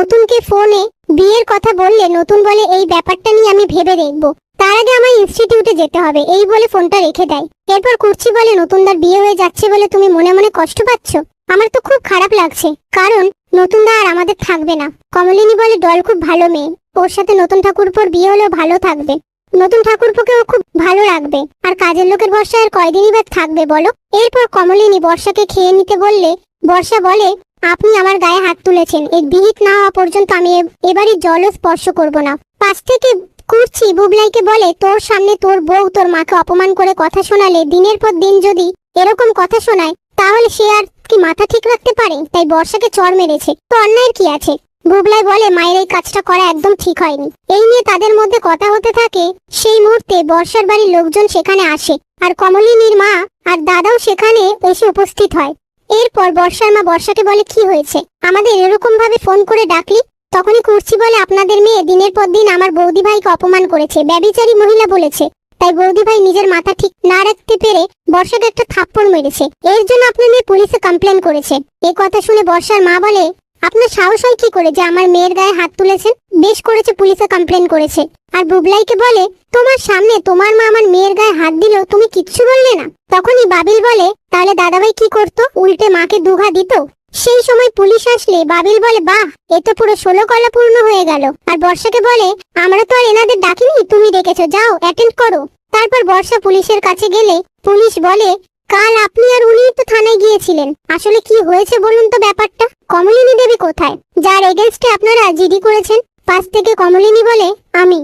নতুনকে ফোনে বিয়ের কথা বললে নতুন বলে এই ব্যাপারটা নিয়ে আমি ভেবে দেখব। তার আগে আমার ইনস্টিটিউটে যেতে হবে, এই বলে ফোনটা রেখে দেয়। এরপর কুর্চি বলে নতুনদার বিয়ে হয়ে যাচ্ছে বলে তুমি মনে মনে কষ্ট পাচ্ছ? আমার তো খুব খারাপ লাগছে, কারণ নতুনদা আর আমাদের থাকবে না। কমলিনী বলে, ডল খুব ভালো মেয়ে। ওর সাথে নতুন ঠাকুরপোর বিয়ে হলেও ভালো থাকবে। নতুন ঠাকুরপোকেও খুব ভালো রাখবে। আর কাজের লোকের বর্ষা আর কয়দিনই বা থাকবে বলো? এরপর কমলিনী বর্ষাকে খেয়ে নিতে বললে, বর্ষা বলে আপনি আমার গায়ে হাত তুলেছেন। এর বিহিত না হওয়া পর্যন্ত আমি এবারে জলও স্পর্শ করব না। পাশ থেকে কুর্চি বুবলাইকে বলে, তোর সামনে তোর বউ তোর মাকে অপমান করে কথা শোনালে, দিনের পর দিন যদি এরকম কথা শোনায়, তাহলে সে আর কি মাথা ঠিক রাখতে পারে? তাই বর্ষাকে চর মেরেছে। তো অন্যায়ের কি আছে? বুবলাই বলে, মায়ের এই কাজটা করা একদম ঠিক হয়নি। এই নিয়ে তাদের মধ্যে কথা হতে থাকে। সেই মুহূর্তে বর্ষার বাড়ির লোকজন সেখানে আসে। আর কমলিনীর মা আর দাদাও সেখানে এসে উপস্থিত হয়। এরপর বর্ষার মা বর্ষাকে বলে, কি হয়েছে? আমাদের এরকম ভাবে ফোন করে ডাকলি? তখনই কুর্চি বলে, আপনাদের মেয়ে দিনের পর দিন আমার বৌদি ভাইকে অপমান করেছে। ব্যবিচারী মহিলা বলেছে। তাই বৌদি ভাই নিজের মাথা ঠিক না রাখতে পেরে বর্ষাকে একটা থাপ্পড় মেরেছে। এর জন্য আপনার মেয়ে পুলিশে কমপ্লেন করেছে। এ কথা শুনে বর্ষার মা বলে আপনার সাহস হয় কি করে যে আমার মেয়ের গায়ে হাত তুলেছেন? বেশ করেছে পুলিশে কমপ্লেন করেছে। আর বুবলাইকে বলে, তোমার সামনে তোমার মা আমার মেয়ের গায়ে হাত দিলেও তুমি কিচ্ছু বললে না। তখনই বাবিল বলে, তাহলে দাদাভাই কি করতো? উল্টে মাকে দুঘা দিত? সেই সময় পুলিশ আসলে বাবিল বলে, বাহ, এ তো পুরো ষোলো কলা পূর্ণ হয়ে গেল। আর বর্ষাকে বলে, আমরা তো আর এনাদের ডাকিনি, তুমি ডেকেছো, যাও অ্যাটেন্ড করো। তারপর বর্ষা পুলিশের কাছে গেলে পুলিশ বলে কাল আপনি আর উনি তো থানায় গিয়েছিলেন। আসলে কি হয়েছে বলুন তো ব্যাপারটা? কমলিনী দেবী কোথায়? যার এগেনস্টে আপনারা জিডি করেছেন। পাশ থেকে কমলিনী বলে, আমি।